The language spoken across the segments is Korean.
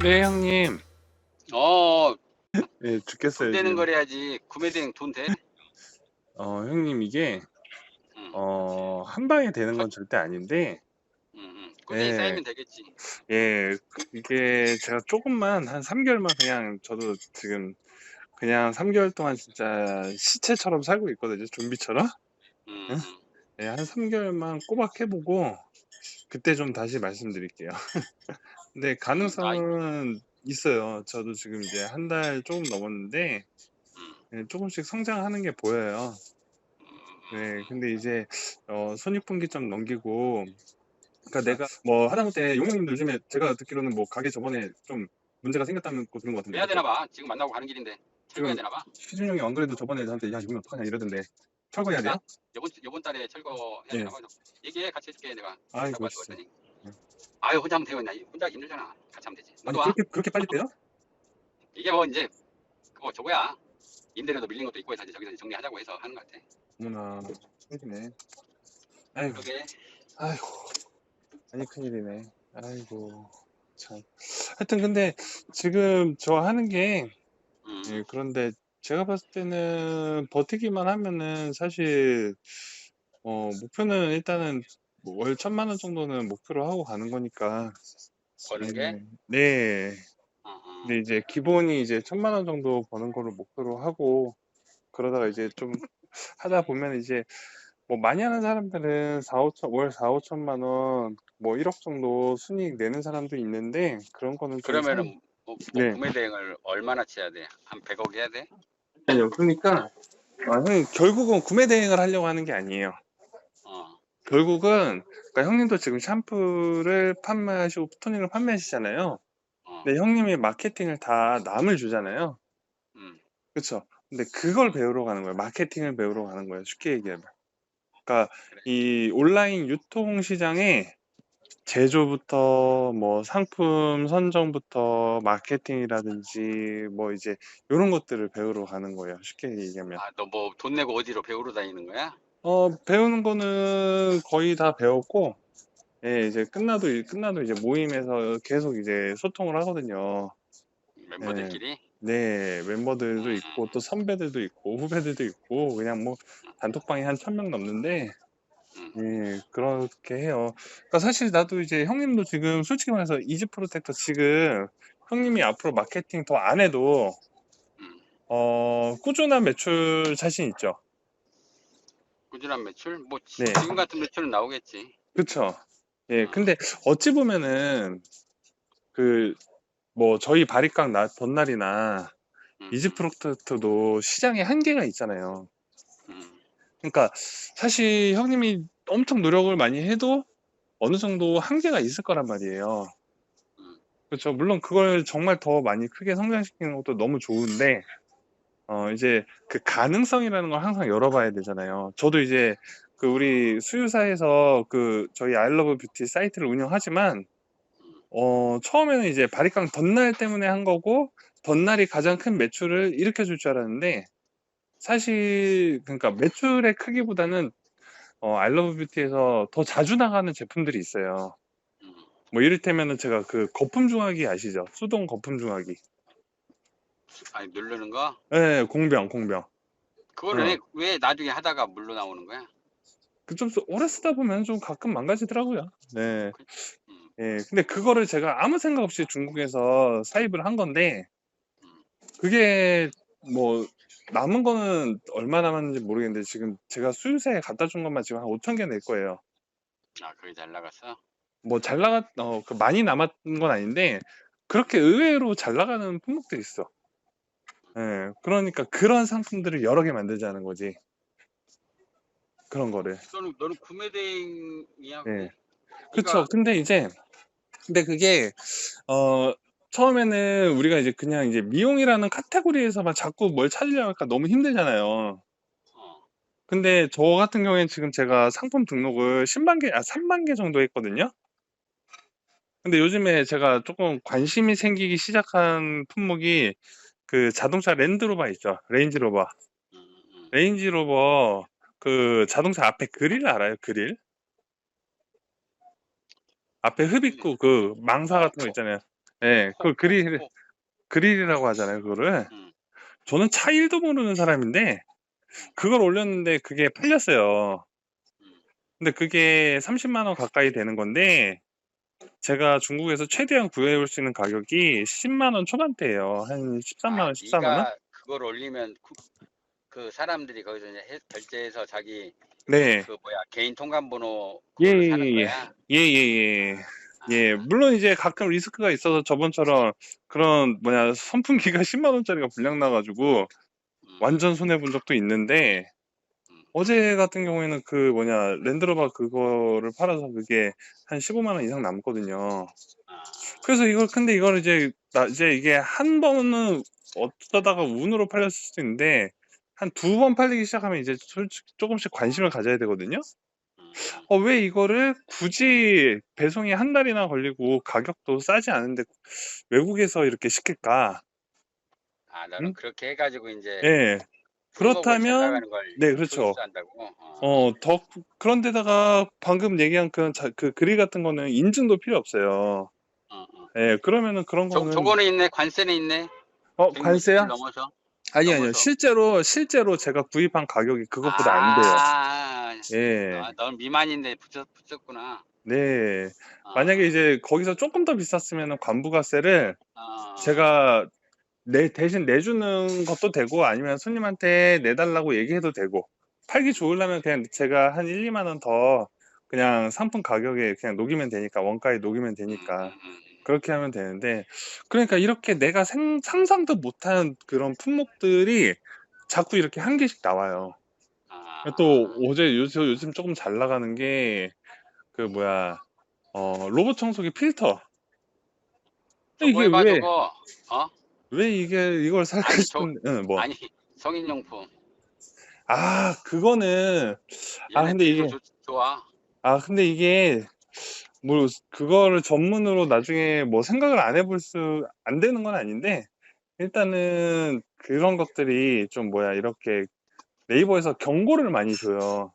네, 형님. 어, 예, 죽겠어요. 돈 되는 지금. 거래야지. 구매 대행 돈 돼? 어, 형님, 이게, 응, 어, 한 방에 되는 건 절대 아닌데, 응, 응. 꾸준히 예. 쌓이면 되겠지. 예, 이게 제가 조금만, 한 3개월만 그냥, 저도 지금, 그냥 3개월 동안 진짜 시체처럼 살고 있거든요. 좀비처럼. 응, 응? 응. 예, 한 3개월만 꼬박 해보고, 그때 좀 다시 말씀드릴게요. 근데 가능성은 있어요. 저도 지금 이제 한 달 조금 넘었는데, 응. 예, 조금씩 성장하는 게 보여요. 네, 근데 이제 어, 손익분기점 넘기고, 그러니까 내가 뭐 하다못해 용영님도 요즘에 제가 듣기로는 뭐 가게 저번에 좀 문제가 생겼다는 거 들은 것 같은데. 해야 되나 봐. 지금 만나고 가는 길인데. 철거해야 되나 봐. 시준 형이 안 그래도 저번에 저한테 야 이거 어떡하냐 이러던데 철거해야 돼요? 요번 요번 달에 철거 해야 예. 되나 봐. 얘기해 같이 해줄게 내가. 아이고 진짜. 아유 혼자 하면 되겠나? 혼자 힘들잖아. 같이 하면 되지. 아니 너도 와. 그렇게 그렇게 빨리 빼요? 이게 뭐 이제 그거 저거야. 임대료도 밀린 것도 있고 해서 이제 저기서 정리하자고 해서 하는 것 같아. 어머나 큰일이네. 아이고 그러게. 아이고 아니 큰일이네. 아이고 참. 하여튼 근데 지금 저 하는 게 응. 예, 그런데 제가 봤을 때는 버티기만 하면은 사실 어, 목표는 일단은 뭐 월 천만 원 정도는 목표로 하고 가는 거니까. 버는 게. 네. 네. 어, 어. 근데 이제 기본이 이제 천만 원 정도 버는 거를 목표로 하고 그러다가 이제 좀 하다 보면 이제 뭐 많이 하는 사람들은 4, 5천, 월 4, 5천만 원, 뭐 1억 정도 순이익 내는 사람도 있는데 그런 거는 좀 그러면은 뭐, 뭐 네. 구매 대행을 얼마나 쳐야 돼? 한 100억 해야 돼? 아니요. 그러니까 아, 형님 결국은 구매 대행을 하려고 하는 게 아니에요. 어. 결국은 그러니까 형님도 지금 샴푸를 판매하시고 토닉을 판매하시잖아요. 어. 근데 형님이 마케팅을 다 남을 주잖아요. 음. 그렇죠. 근데 그걸 배우러 가는 거예요. 마케팅을 배우러 가는 거예요. 쉽게 얘기하면. 그러니까 그래. 이 온라인 유통 시장에 제조부터 뭐 상품 선정부터 마케팅이라든지 뭐 이제 이런 것들을 배우러 가는 거예요. 쉽게 얘기하면. 아, 너 뭐 돈 내고 어디로 배우러 다니는 거야? 어, 배우는 거는 거의 다 배웠고, 예, 이제 끝나도, 끝나도 이제 모임에서 계속 이제 소통을 하거든요. 멤버들끼리? 네, 멤버들도 있고, 또 선배들도 있고, 후배들도 있고, 그냥 뭐, 단톡방에 한천 명 넘는데, 예, 그렇게 해요. 그러니까 사실 나도 이제 형님도 지금 솔직히 말해서 이지 프로텍터 지금 형님이 앞으로 마케팅 더 안 해도, 음. 어, 꾸준한 매출 자신 있죠? 꾸준한 매출? 뭐 지- 네. 지금 같은 매출은 나오겠지. 그쵸. 예, 근데 어찌 보면은 그 뭐 저희 바리깡 나 덧날이나 음. 이지 프로젝트도 시장에 한계가 있잖아요. 음. 그러니까 사실 형님이 엄청 노력을 많이 해도 어느 정도 한계가 있을 거란 말이에요. 음. 그렇죠. 물론 그걸 정말 더 많이 크게 성장시키는 것도 너무 좋은데 어 이제 그 가능성이라는 걸 항상 열어봐야 되잖아요. 저도 이제 그 우리 수유사에서 그 저희 아이러브 뷰티 사이트를 운영하지만 어 처음에는 이제 바리깡 덧날 때문에 한 거고 덧날이 가장 큰 매출을 일으켜 줄 줄 알았는데 사실 그러니까 매출의 크기보다는 어 아이러브 뷰티에서 더 자주 나가는 제품들이 있어요. 음. 뭐 이를테면은 제가 그 거품 중화기 아시죠? 수동 거품 중화기. 아니 누르는 거? 예, 공병, 공병. 그거를 어. 왜, 왜 나중에 하다가 물로 나오는 거야? 그좀 오래 쓰다 보면 좀 가끔 망가지더라고요. 네. 음. 예, 근데 그거를 제가 아무 생각 없이 중국에서 사입을 한 건데, 그게 뭐, 남은 거는 얼마 남았는지 모르겠는데, 지금 제가 수유사에 갖다 준 것만 지금 한 5천 개 낼 거예요. 아 그게 잘 나갔어? 뭐, 잘 나갔, 어, 그 많이 남았던 건 아닌데, 그렇게 의외로 잘 나가는 품목들이 있어. 예, 그러니까 그런 상품들을 여러 개 만들자는 거지. 그런 거를. 너는 너는 구매 대행이야? 예. 그쵸. 근데 이제, 근데 그게, 어, 처음에는 우리가 이제 그냥 이제 미용이라는 카테고리에서만 자꾸 뭘 찾으려고 하니까 너무 힘들잖아요. 어. 근데 저 같은 경우에는 지금 제가 상품 등록을 10만 개, 아, 3만 개 정도 했거든요. 근데 요즘에 제가 조금 관심이 생기기 시작한 품목이 그 자동차 랜드로버 있죠. 레인지로버. 음, 음. 레인지로버 그 자동차 앞에 그릴 알아요? 그릴? 앞에 흡입구 그 망사 같은 거 있잖아요. 예, 그 그릴 어, 그릴이라고 하잖아요, 그거를. 음. 저는 차 1도 모르는 사람인데 그걸 올렸는데 그게 팔렸어요. 음. 근데 그게 30만 원 가까이 되는 건데 제가 중국에서 최대한 구해올 수 있는 가격이 10만 원 초반대예요. 한 13만 원, 14만 원? 네가 그걸 올리면 그, 그 사람들이 거기서 이제 해- 결제해서 자기 네. 그 뭐야 개인 통관번호 예, 그걸로 예, 사는 예. 거야. 예, 예, 예. 예, 아, 물론 이제 가끔 리스크가 있어서 저번처럼 그런 뭐냐 선풍기가 10만 원짜리가 불량 나가지고 음, 완전 손해 본 적도 있는데 음. 어제 같은 경우에는 그 뭐냐 랜드로버 그거를 팔아서 그게 한 15만 원 이상 남거든요. 아, 그래서 이걸 근데 이걸 이제 나 이제 이게 한 번은 어쩌다가 운으로 팔렸을 수도 있는데 한 두 번 팔리기 시작하면 이제 솔직히 조금씩 관심을 가져야 되거든요. 음, 어, 왜 이거를 굳이 배송이 한 달이나 걸리고 가격도 싸지 않은데 외국에서 이렇게 시킬까? 아 너는 음? 그렇게 해가지고 이제 예. 그렇다면 네, 그렇죠. 한다고. 어. 어, 더 그런데다가 방금 얘기한 그, 자- 그 그릴 같은 거는 인증도 필요 없어요. 어, 어. 예, 그러면은 그런 저, 거는 저거는 있네 관세는 있네. 어, 160 관세야? 넘어서. 아니 아니요. 넘어서. 실제로 실제로 제가 구입한 가격이 그것보다 안 돼요. 아, 예. 아, 넌 미만인데 붙였, 붙였구나. 네. 어, 만약에 이제 거기서 조금 더 비쌌으면 관부가세를 어, 제가 내 대신 내주는 것도 되고 아니면 손님한테 내달라고 얘기해도 되고 팔기 좋으려면 그냥 제가 한 1, 2만 원 더 그냥 상품 가격에 그냥 녹이면 되니까 원가에 녹이면 되니까 음, 음, 음. 그렇게 하면 되는데 그러니까 이렇게 내가 생- 상상도 못한 그런 품목들이 자꾸 이렇게 한 개씩 나와요. 아, 또 어제 요즘, 요즘 조금 잘 나가는 게 그 뭐야 어 로봇 청소기 필터 이게 왜. 어? 왜 이게 이걸 살까 아니, 저- 싶은 응, 뭐. 아니 성인용품. 아, 그거는, 아, 얘네 근데 이게- 좋- 좋아. 아, 근데 이게, 뭐, 그거를 전문으로 나중에 뭐 생각을 안 해볼 수, 안 되는 건 아닌데, 일단은 그런 것들이 좀 뭐야, 이렇게 네이버에서 경고를 많이 줘요.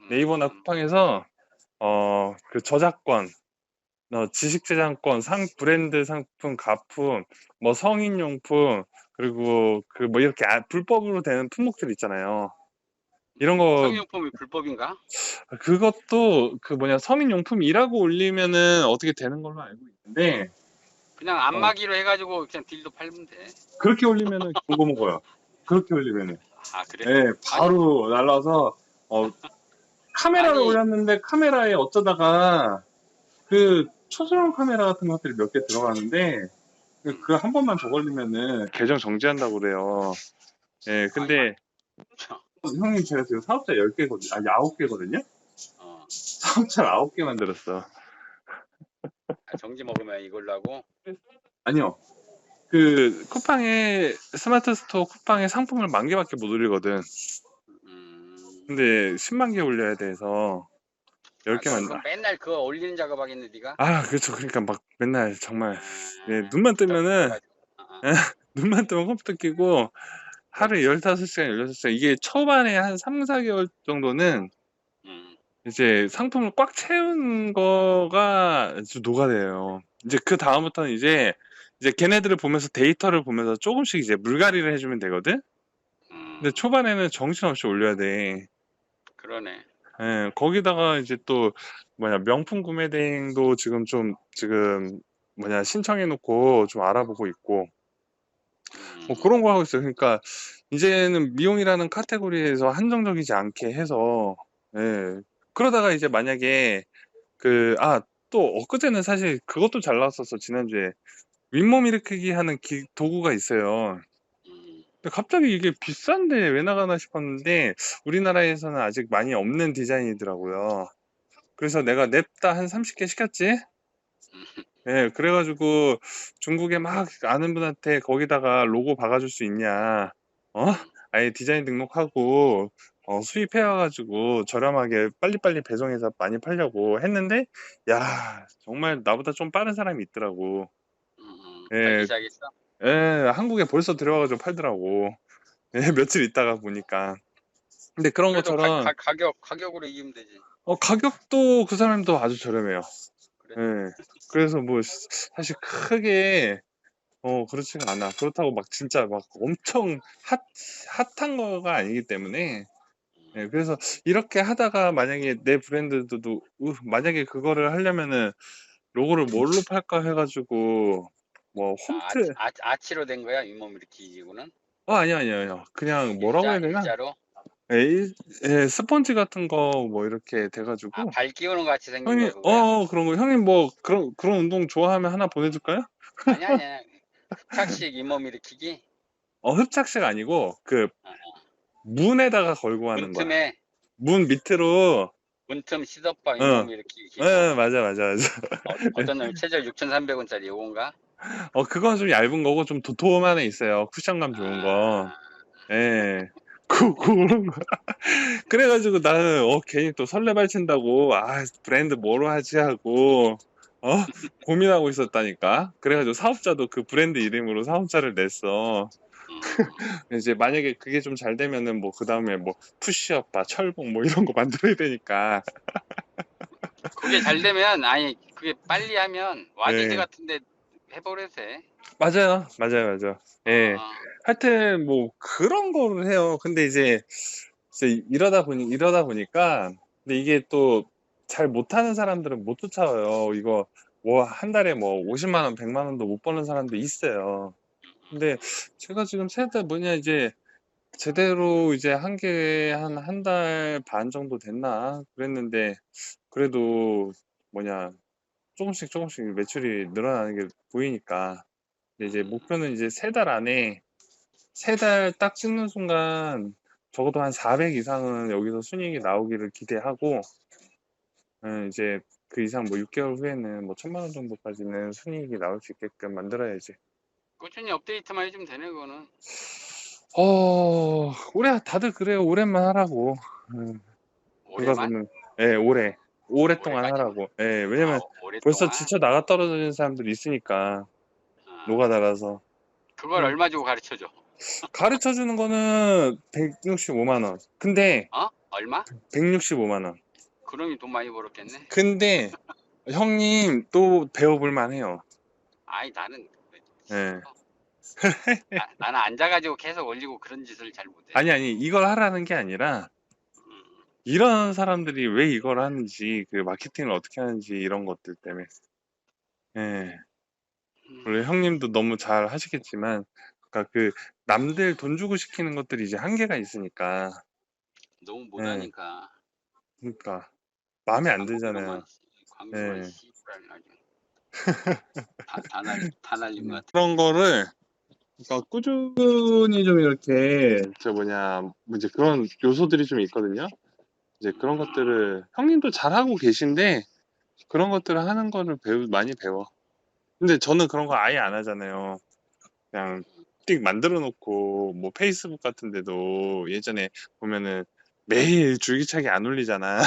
음, 네이버나 쿠팡에서, 어, 그 저작권, 어, 지식재산권, 상, 브랜드 상품, 가품, 뭐 성인용품, 그리고 그 뭐 이렇게 아- 불법으로 되는 품목들 있잖아요. 이런 거 성인용품이 불법인가? 그것도 그 뭐냐 서민용품이라고 올리면은 어떻게 되는 걸로 알고 있는데 그냥 안마기로 해가지고 그냥 딜도 팔면 돼. 그렇게 올리면은 그거 먹어요. 그렇게 올리면은 아 그래? 예 바로 날라서 어 카메라를 아니. 올렸는데 카메라에 어쩌다가 그 초소형 카메라 같은 것들이 몇 개 들어가는데 그 한 번만 더 걸리면은 계정 정지한다고 그래요. 예 근데 형님 제가 지금 사업자 10개거든요. 아니 9개거든요. 어, 사업자 9개 만들었어. 아, 정지 먹으면 이걸로 하고. 아니요. 그 쿠팡에 스마트 스토어 쿠팡에 상품을 만 개밖에 못 올리거든. 음. 근데 10만 개 올려야 돼서 10개 아, 만. 그럼 맨날 그거 올리는 작업하겠네 네가? 아, 그렇죠. 그러니까 막 맨날 정말 아, 예, 눈만 뜨면은 아, 아. 눈만 뜨면 컴퓨터 끼고 하루에 15시간, 16시간 이게 초반에 한 3, 4개월 정도는 음. 이제 상품을 꽉 채운 거가 아주 녹아내요. 이제 그 다음부터는 이제 이제 걔네들을 보면서 데이터를 보면서 조금씩 이제 물갈이를 해주면 되거든. 음. 근데 초반에는 정신없이 올려야 돼. 그러네. 예, 거기다가 이제 또 뭐냐 명품 구매 대행도 지금 좀 지금 뭐냐 신청해 놓고 좀 알아보고 있고 음. 뭐 그런 거 하고 있어요. 그러니까 이제는 미용이라는 카테고리에서 한정적이지 않게 해서 예. 그러다가 이제 만약에 그 아 또 엊그제는 사실 그것도 잘 나왔었어 지난주에 윗몸 일으키기 하는 기- 도구가 있어요. 음. 근데 갑자기 이게 비싼데 왜 나가나 싶었는데 우리나라에서는 아직 많이 없는 디자인이더라고요. 그래서 내가 냅다 한 30개 시켰지? 예, 그래가지고 중국에 막 아는 분한테 거기다가 로고 박아줄 수 있냐? 어? 아예 디자인 등록하고 어, 수입해와가지고 저렴하게 빨리빨리 배송해서 많이 팔려고 했는데 야 정말 나보다 좀 빠른 사람이 있더라고. 음. 음. 예. 시작했어? 예, 한국에 벌써 들어와가지고 팔더라고. 예, 며칠 있다가 보니까. 근데 그런 것처럼 가, 가, 가격 가격으로 이기면 되지. 어, 가격도 그 사람도 아주 저렴해요. 그래? 예. 그래서 뭐 시- 사실 크게 어 그렇지가 않아. 그렇다고 막 진짜 막 엄청 핫 핫한 거가 아니기 때문에 예 그래서 이렇게 하다가 만약에 내 브랜드도 으 만약에 그거를 하려면은 로고를 뭘로 팔까 해 가지고 뭐 아, 홈트 아, 아 치로 된 거야 잇몸 일으키기고는 어 아니요, 아니요, 아니요. 그냥 뭐라고 해야 되나? 일자로 예, 일- 예, 스펀지 같은 거 뭐 이렇게 돼 가지고 아, 발 끼우는 거 같이 생긴 형님 거 어 그거야? 어 그런 거 형님 뭐 그런 그런 운동 좋아하면 하나 보내 줄까요? 아니 아니야 흡착식 잇몸 일으키기 어 흡착식 아니고 그 어, 문에다가 걸고 하는 거야. 문틈에 문 밑으로 문틈 시덥바 어. 잇몸 일으키기 예, 맞아, 맞아, 맞아. 어, 어떤 놈이 최저 6,300원짜리 요건가? 어 그건 좀 얇은 거고 좀 도톰한 애 있어요. 쿠션감 좋은 거. 아, 예. 그 그런 거. 그래 가지고 나는 어 괜히 또 설레발친다고 아 브랜드 뭐로 하지 하고 어 고민하고 있었다니까. 그래 가지고 사업자도 그 브랜드 이름으로 사업자를 냈어. 음, 이제 만약에 그게 좀 잘 되면은 뭐 그 다음에 뭐 푸시업바, 철봉 뭐 이런 거 만들어야 되니까. 그게 잘 되면 아니 그게 빨리 하면 와디즈 네. 같은데 해버려세 맞아요. 맞아요, 맞아요. 예. 어, 하여튼 뭐 그런 거를 해요. 근데 이제, 이제 이러다 보니 이러다 보니까 근데 이게 또 잘 못하는 사람들은 못 쫓아와요. 이거 뭐 한 달에 뭐 50만 원, 100만 원도 못 버는 사람도 있어요. 근데 제가 지금 세달 뭐냐 이제 제대로 이제 한 게 한 한 달 반 정도 됐나 그랬는데 그래도 뭐냐 조금씩 조금씩 매출이 늘어나는 게 보이니까 이제 목표는 이제 세 달 안에 세 달 딱 찍는 순간 적어도 한 400 이상은 여기서 순이익이 나오기를 기대하고 예, 이제 그 이상 뭐 6개월 후에는 뭐 천만 원 정도까지는 순이익이 나올 수 있게끔 만들어야지. 꾸준히 업데이트만 해주면 되네 그거는 어, 올해 다들 그래요. 오랜만 하라고. 음, 올해만 예, 올해 오랫동안? 하라고. 예, 왜냐면 아, 오랫동안? 벌써 지쳐 나가 떨어지는 사람들이 있으니까 아, 노가다라서 그걸 음. 얼마 주고 가르쳐줘 가르쳐 주는 거는 165만 원. 근데 어? 얼마? 165만 원. 그러면 돈 많이 벌었겠네 근데 형님 또 배워볼 만해요. 아이 나는 예. 나, 나는 앉아가지고 계속 올리고 그런 짓을 잘 못해 아니 아니 이걸 하라는 게 아니라 음, 이런 사람들이 왜 이걸 하는지 그 마케팅을 어떻게 하는지 이런 것들 때문에. 예. 음. 물론 형님도 너무 잘 하시겠지만 그러니까 그 남들 돈 주고 시키는 것들이 이제 한계가 있으니까 너무 못하니까 그러니까 마음에 안 들잖아요. 광고만 네. 씨발 아주 다, 다, 날, 다 날린 것 같아 그런 거를 그러니까 꾸준히 좀 이렇게 저 뭐냐 뭐 이제 그런 요소들이 좀 있거든요. 이제 그런 것들을 형님도 잘하고 계신데 그런 것들을 하는 거를 배우 많이 배워. 근데 저는 그런 거 아예 안 하잖아요. 그냥 띡 만들어 놓고 뭐 페이스북 같은 데도 예전에 보면은 매일 줄기차게 안 올리잖아.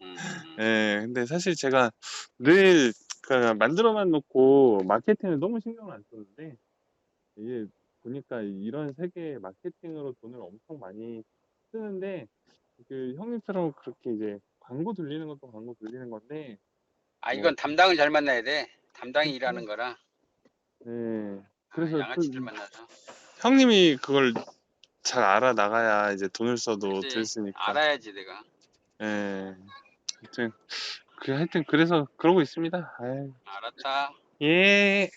음, 예, 근데 사실 제가 늘 그냥 만들어만 놓고 마케팅을 너무 신경을 안 썼는데 이게 보니까 이런 세계의 마케팅으로 돈을 엄청 많이 쓰는데 그 형님처럼 그렇게 이제 광고 돌리는 것도 광고 돌리는 건데. 아 이건 담당을 잘 만나야 돼. 담당이 일하는 거라. 예, 그래서 양아치들 그 만나서. 형님이 그걸 잘 알아 나가야 이제 돈을 써도 그치. 될 쓰니까. 알아야지 내가. 예, 하여튼 그 하여튼 그래서 그러고 있습니다. 아유, 알았다. 예.